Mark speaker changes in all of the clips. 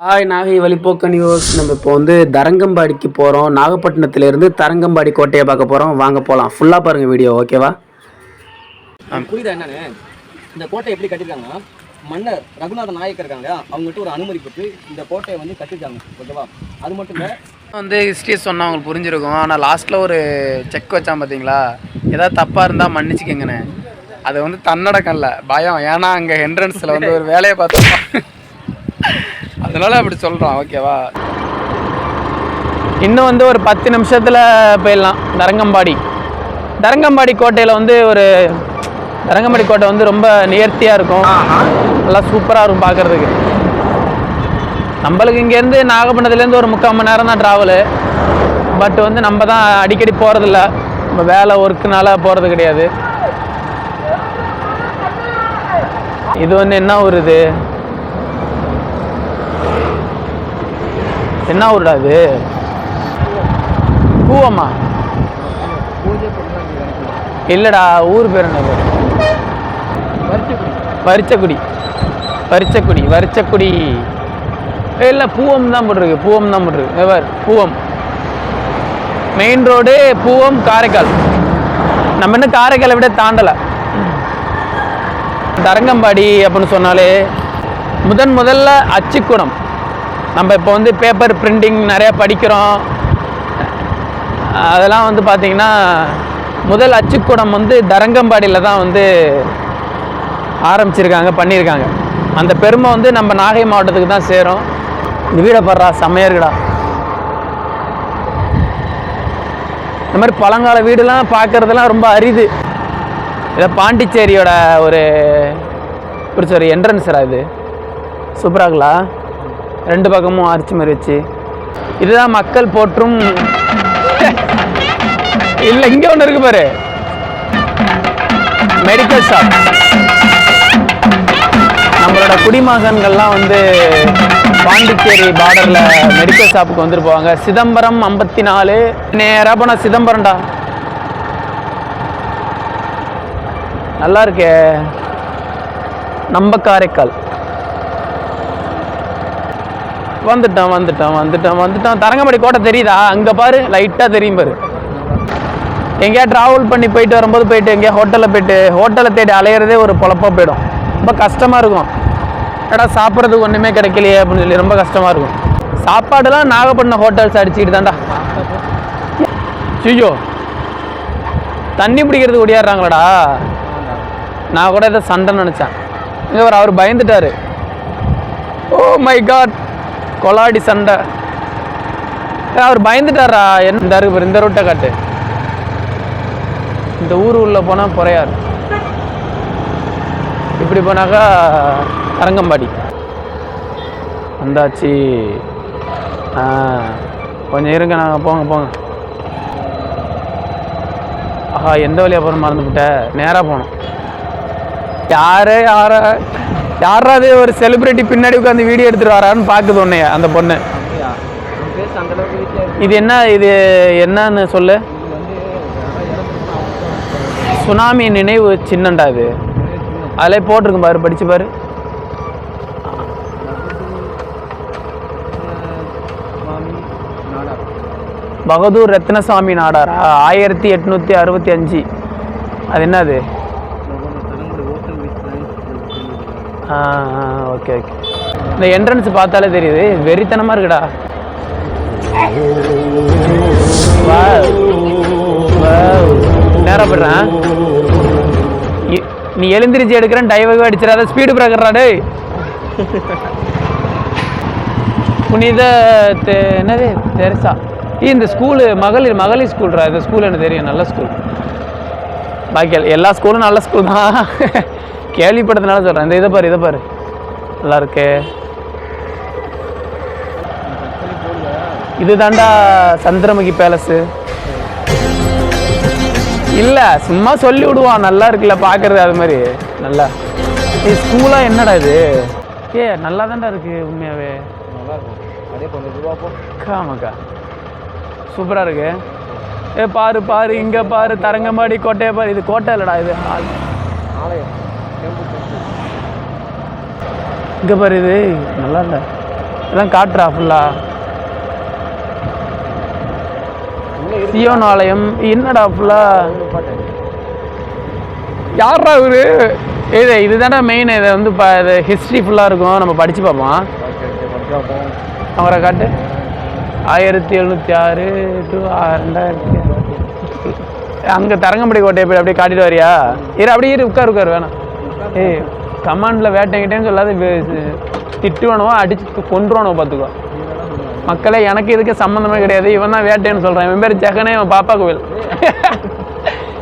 Speaker 1: Hi Nagai வழிப்போக்க news நம்ம இப்போ வந்து தரங்கம்பாடிக்கு போகிறோம் நாகப்பட்டினத்துலேருந்து தரங்கம்பாடி கோட்டையை பார்க்க போகிறோம் வாங்க போகலாம் ஃபுல்லாக பாருங்கள் வீடியோ ஓகேவா
Speaker 2: புரியுதா என்னன்னு? இந்த கோட்டை எப்படி கட்டிருக்காங்கன்னா மன்னர் ரகுநாத நாயக்கர் இருக்காங்க. அவங்ககிட்ட ஒரு அனுமதி பெற்று இந்த கோட்டையை வந்து கட்டிருக்காங்க ஓகேவா அது மட்டும் இல்லை
Speaker 3: வந்து ஹிஸ்ட்ரி சொன்னா உங்களுக்கு புரிஞ்சிருக்கும். ஆனால் லாஸ்ட்டில் ஒரு செக் வச்சான் பார்த்தீங்களா ஏதாவது தப்பாக இருந்தால் மன்னிச்சுக்கங்கண்ணே அது வந்து தன்னடக்கம் இல்லை பயம். ஏன்னா அங்கே என்ட்ரன்ஸில் வந்து ஒரு வேலையை பார்த்தோம் அதனால அப்படி சொல்கிறோம் ஓகேவா? இன்னும் வந்து ஒரு பத்து நிமிஷத்தில் போயிடலாம். தரங்கம்பாடி. தரங்கம்பாடி கோட்டையில் வந்து ஒரு தரங்கம்பாடி கோட்டை வந்து ரொம்ப நேர்த்தியாக இருக்கும். நல்லா சூப்பராக இருக்கும் பார்க்குறதுக்கு நம்மளுக்கு இங்கேருந்து நாகப்பட்டினத்துலேருந்து ஒரு முக்கால் மணி நேரம் தான் ட்ராவலு பட் வந்து நம்ம தான் அடிக்கடி போகிறதில்ல நம்ம வேலை ஒர்க்குனால போகிறது கிடையாது. இது வந்து என்ன ஊர் இது? என்ன ஊருடா இது? பூவம்மா. இல்லைடா ஊர் பேர் என்ன வரிச்சக்குடி. வரிச்சக்குடி வரிச்சக்குடி. இல்லை பூவம் தான் போட்டிருக்கு பூவம் தான் போட்டிருக்கு. எவர் பூவம். Main road Poovam Karaikal. நம்ம இன்னும் காரைக்காலை விட தாண்டலை. தரங்கம்பாடி அப்படின்னு சொன்னாலே முதன் முதல்ல அச்சுக்குணம் நம்ம இப்போ வந்து பேப்பர் பிரிண்டிங் நிறையா படிக்கிறோம். அதெல்லாம் வந்து பார்த்திங்கன்னா முதல் அச்சுக்கூடம் வந்து தரங்கம்பாடியில் தான் வந்து ஆரம்பிச்சிருக்காங்க பண்ணியிருக்காங்க. அந்த பெருமை வந்து நம்ம நாகை மாவட்டத்துக்கு தான் சேரும். இந்த வீடை படுறா இந்த மாதிரி பழங்கால வீடுலாம் பார்க்குறதுலாம் ரொம்ப அரிது. இதை பாண்டிச்சேரியோட ஒரு ஒரு சாரி என்ட்ரன்ஸரா இது. சூப்பராங்களா ரெண்டு பக்கமும் அரிச்சு மாதிரி வச்சு. இதுதான் மக்கள் போற்றும். இல்லை இங்கே ஒன்று இருக்கு பாரு. மெடிக்கல் ஷாப் நம்மளோட குடிமகன்கள்லாம் வந்து பாண்டிச்சேரி பார்டரில் மெடிக்கல் ஷாப்புக்கு வந்துருப்பாங்க போவாங்க. சிதம்பரம் ஐம்பத்தி நாலு. நேராக போனால் சிதம்பரம்டா. நல்லா இருக்கே. நம்ம காரைக்கால். வந்துட்டான் வந்துட்டான் வந்துட்டான் வந்துட்டான். தரங்கம்படி கோட்டை தெரியுதா? அங்கே பாரு லைட்டாக தெரியும் பாரு. எங்கேயா ட்ராவல் பண்ணி போயிட்டு வரும்போது போயிட்டு எங்கேயா ஹோட்டலில் போயிட்டு ஹோட்டலை தேடி அலையிறதே ஒரு பொழப்பாக போயிடும். ரொம்ப கஷ்டமாக இருக்கும். ஏடா சாப்பிட்றதுக்கு ஒன்றுமே கிடைக்கலையே அப்படின்னு சொல்லி ரொம்ப கஷ்டமாக இருக்கும். சாப்பாடுலாம் நாகப்பட்டினம் ஹோட்டல்ஸ் அடிச்சுக்கிட்டு தான்டா. ஐயோ தண்ணி பிடிக்கிறதுக்கு ஓடியாடுறாங்களாடா நான் கூட இதை சண்டைன்னு நினச்சேன். இங்கே அவர் அவர் பயந்துட்டாரு. ஓ மை காட் கொலாடி சண்டை. அவர் பயந்துட்டாரா? என்ன? இந்த இருக்கு இந்த ரூட்டை காட்டு. இந்த ஊர் உள்ளே போனால் பொறையார். இப்படி போனாக்கா அரங்கம்பாடி வந்தாச்சு. ஆ கொஞ்சம் இருங்க நாங்கள் போங்க போங்க. ஆஹா எந்த வழியாக போகிற மறந்துவிட்டேன் நேராக போனோம். யார் யாரை? யாரா அது ஒரு செலிபிரிட்டி பின்னாடி உட்காந்து வீடியோ எடுத்துட்டு வரான்னு பார்க்குது உன்னைய அந்த பொண்ணு. இது என்ன இது என்னன்னு சொல்லு.
Speaker 2: யாராவது
Speaker 3: சுனாமி நினைவு சின்னண்டா இது. அதில் போட்டிருக்கும் பாரு படிச்சு பாரு. பகதூர் ரத்னசாமி நாடாரா? ஆயிரத்தி எட்நூற்றி அறுபத்தி அஞ்சு. அது என்னது? ஓகே ஓகே இந்த என்ட்ரன்ஸ் பார்த்தாலே தெரியுது. வெறித்தனமாக இருக்குடா. Wow. போடுறேன் நீ எழுந்திரிச்சு எடுக்கிறேன் டைவக அடிச்சிடாத. ஸ்பீடு பிரேக்கர்ரா புனித தெ- என்னது? தெரசா. இந்த ஸ்கூலு மகளிர் மகளிர் ஸ்கூல்ரா இந்த ஸ்கூல் எனக்கு தெரியும். நல்ல ஸ்கூல் பாக்கி எல்லா ஸ்கூலும் நல்ல ஸ்கூல் தான். கேள்விப்பட்டதுனால சொல்கிறேன் இந்த இதை பாரு இதை பாரு. நல்லா இருக்கு இது தாண்டா சந்திரமுகி பேலஸு. இல்லை சும்மா சொல்லி விடுவான் நல்லா இருக்குல்ல பார்க்கறது அது மாதிரி. நல்லா. ஏ ஸ்கூலாக என்னடா இது? ஏ நல்லா தாண்டா இருக்கு உண்மையாகவே
Speaker 2: நல்லா இருக்கும்
Speaker 3: ஆமாக்கா சூப்பராக இருக்கு. ஏ பாரு பாரு இங்கே பாரு தரங்கம்பாடி கோட்டையை பாரு. இது கோட்டை இல்லைடா இது.
Speaker 2: ஆலயம்
Speaker 3: இங்கே பாரு இது. நல்லா இல்லை. இதெல்லாம் காட்டுறா ஃபுல்லா சியோன் ஆலயம் என்னடா ஃபுல்லா யாரா இவரு? இது இதுதான்டா மெயின் இதை வந்து இப்போ இது ஹிஸ்ட்ரி ஃபுல்லாக இருக்கும். நம்ம படித்து பார்ப்போம். அவரை காட்டு. ஆயிரத்தி எழுநூற்றி ஆறு டு ரெண்டாயிரத்தி அங்கே தரங்கம்படி கோட்டையை போய் அப்படியே காட்டிட்டு வரியா? இரு அப்படியே இரு உட்கார் உட்கார் வேணாம். ஏய் கமாண்டில் வேட்டைங்கிட்டேன்னு சொல்லாத வே- திட்டுவனவோ அடிச்சு கொன்றுவனோ பார்த்துக்கோ. மக்களே எனக்கு இதுக்கு சம்மந்தமே கிடையாது. இவன் தான் வேட்டைன்னு சொல்கிறான் இவன் பேர் ஜெகனே இவன் பாப்பா கோவில்.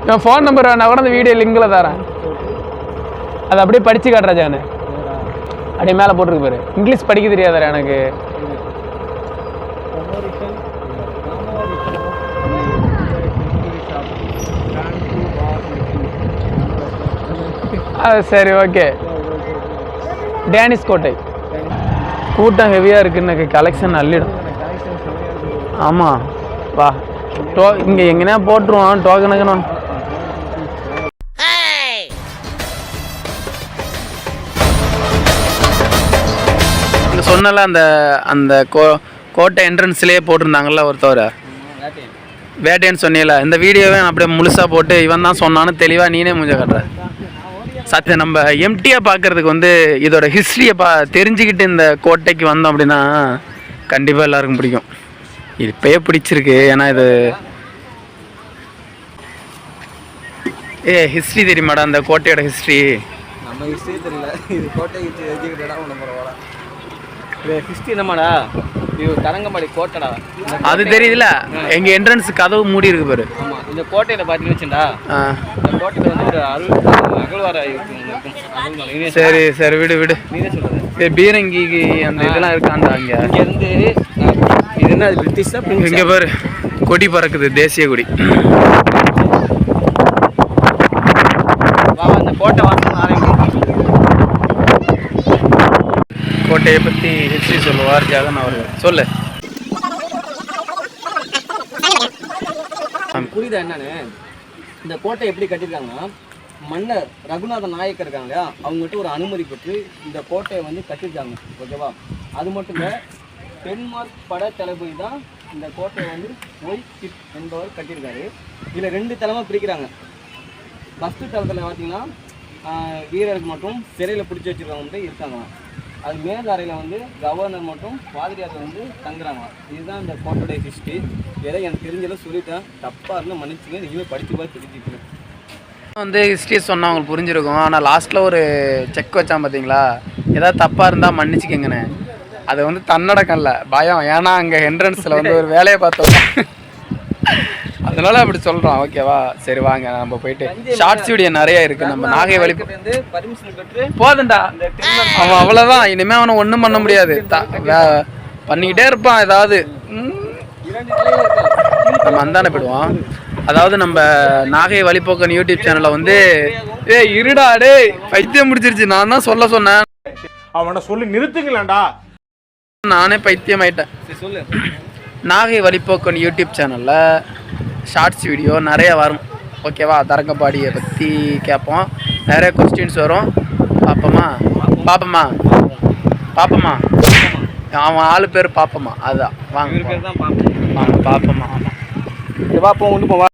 Speaker 3: இவன் ஃபோன் நம்பர் வேணா கூட அந்த வீடியோ லிங்கில் தரேன். அதை அப்படியே படித்து காட்டுறா ஜெகனு. அப்படியே மேலே போட்டிருக்கு பாரு. இங்கிலீஷ் படிக்க தெரியாதாரா எனக்கு. சரி ஓகே டேனிஸ் கோட்டை. கூட்டம் ஹெவியாக இருக்கு இன்னைக்கு கலெக்ஷன் அள்ளிடும். ஆமாம் வா. டோ இங்கே எங்கேனா போட்டுருவோம் டோக்கனுக்குன்னு இங்கே சொன்னல அந்த அந்த கோ கோட்டை என்ட்ரன்ஸ்லேயே போட்டிருந்தாங்கல்ல ஒருத்தவர்? வேட்டைன்னு சொன்னீல இந்த வீடியோவை நான் அப்படியே முழுசாக போட்டு இவன் தான் சொன்னான்னு தெளிவாக நீனே மூஞ்ச காட்டுற. சத்தியம் நம்ம எம்டியாக பார்க்கறதுக்கு வந்து இதோட ஹிஸ்ட்ரியை பா தெரிஞ்சுக்கிட்டு இந்த கோட்டைக்கு வந்தோம் அப்படின்னா கண்டிப்பாக எல்லாருக்கும் பிடிக்கும். இது பிடிச்சிருக்கு ஏன்னா இது ஏ ஹிஸ்ட்ரி தெரியுமாடா அந்த கோட்டையோட ஹிஸ்ட்ரி
Speaker 2: நம்ம ஹிஸ்ட்ரி தெரியல. இது கோட்டை ஹிஸ்ட்ரி எழுதிக்கிட்டா ஒன்று பரவாயில்ல இது ஹிஸ்ட்ரி என்னமாடா? இது தரங்கம்பாடி கோட்டைடா.
Speaker 3: அது தெரியுதுல எங்கள் என்ட்ரன்ஸ் கதவு மூடி இருக்கு பாரு.
Speaker 2: ஆமா இந்த கோட்டையில பார்த்தீங்கன்னு வச்சுடா இந்த கோட்டையில வந்து ஒரு அருள் அகழ்வார இருக்கும் இருக்கும். அகழ்வாரம். நீனே
Speaker 3: சரி சரி விடு விடு.
Speaker 2: நீனே சொல்றது.
Speaker 3: பீரங்கி அந்த இதெல்லாம் இருக்காண்டா அங்கே.
Speaker 2: இங்க இருந்து இது என்ன அது பிரிட்டிஷா பிரின்ஸ்
Speaker 3: இங்க பாரு கொடி பறக்குது தேசிய கொடி.
Speaker 2: வா இந்த கோட்டை வாசல்
Speaker 3: கோட்டையை பற்றி ஹிஸ்டரி சொல்லுவார் ஜெகன் அவர்கள் சொல்லு.
Speaker 2: புரியுதா என்னன்னு? இந்த கோட்டை எப்படி கட்டியிருக்காங்கன்னா மன்னர் ரகுநாத நாயக்கர் இருக்காங்க அவங்ககிட்ட ஒரு அனுமதி பெற்று இந்த கோட்டையை வந்து கட்டியிருக்காங்க ஓகேவா? அது மட்டும் இல்லை டென்மார்க் பட தளபதி தான் இந்த கோட்டையை வந்து ஒய் கிட் என்பவர் கட்டியிருக்காரு. இதில் ரெண்டு தலைமை பிரிக்கிறாங்க. ஃபஸ்ட்டு தளத்தில் பார்த்தீங்கன்னா வீரர்கள் மட்டும் சிறையில் பிடிச்சி வச்சுருக்கவங்க இருக்காங்க. அது மேல் அறையில் வந்து கவர்னர் மட்டும் பாதிரியார்கள் வந்து தங்குறாங்க. இதுதான் இந்த கோட்டையுடைய ஹிஸ்ட்ரி எதை எனக்கு தெரிஞ்சதை சொல்லிட்டேன். தப்பாக இருந்தால் மன்னிச்சுங்க நீங்களும் படித்து பார்த்து தெரிஞ்சுக்கணும்
Speaker 3: வந்து ஹிஸ்ட்ரி சொன்னால் அவங்களுக்கு புரிஞ்சிருக்கும். ஆனால் லாஸ்ட்டில் ஒரு செக் வச்சான் பார்த்தீங்களா ஏதாவது தப்பாக இருந்தால் மன்னிச்சுக்கங்கண்ணே அது வந்து தன்னடக்கம் இல்லை பயம். ஏன்னா அங்கே என்ட்ரன்ஸில் வந்து ஒரு வேலையை பார்த்தோம். அதனால அப்படி சொல்கிறோம் ஓகேவா சரி வாங்க நம்ம போயிட்டு ஷார்ட்ஸ் வீடியோ நிறைய இருக்கு. நம்ம நாகை வழி போதும்டா. அவன் அவ்வளோதான் இனிமே அவனை ஒன்றும் பண்ண முடியாது. பண்ணிக்கிட்டே இருப்பான் ஏதாவது. நம்ம அந்தான போயிடுவோம். அதாவது நம்ம நாகை வழிபோக்கன் யூடியூப் சேனல்ல வந்து ஏய் இருடா டேய் பைத்தியம் முடிச்சிருச்சு நான் தான் சொல்ல சொன்னேன்.
Speaker 4: அவனை சொல்லி நிறுத்துங்களேன்டா.
Speaker 3: நானே பைத்தியம் ஆயிட்டேன்
Speaker 2: சொல்லு.
Speaker 3: நாகை வழிபோக்கன் யூடியூப் சேனல்ல ஷார்ட்ஸ் வீடியோ நிறைய வரும். ஓகேவா? தரங்கம்பாடியை பற்றி கேட்போம். நிறைய கொஸ்டின்ஸ் வரும். பார்ப்போமா பாப்போமா? பாப்போமா? அவன் ஆளு பேர் பாப்போமா. அதுதான் வாங்க
Speaker 2: பார்ப்போம்
Speaker 3: வாங்க பாப்போமா.
Speaker 2: சரி வா போ கொண்டு போ வா.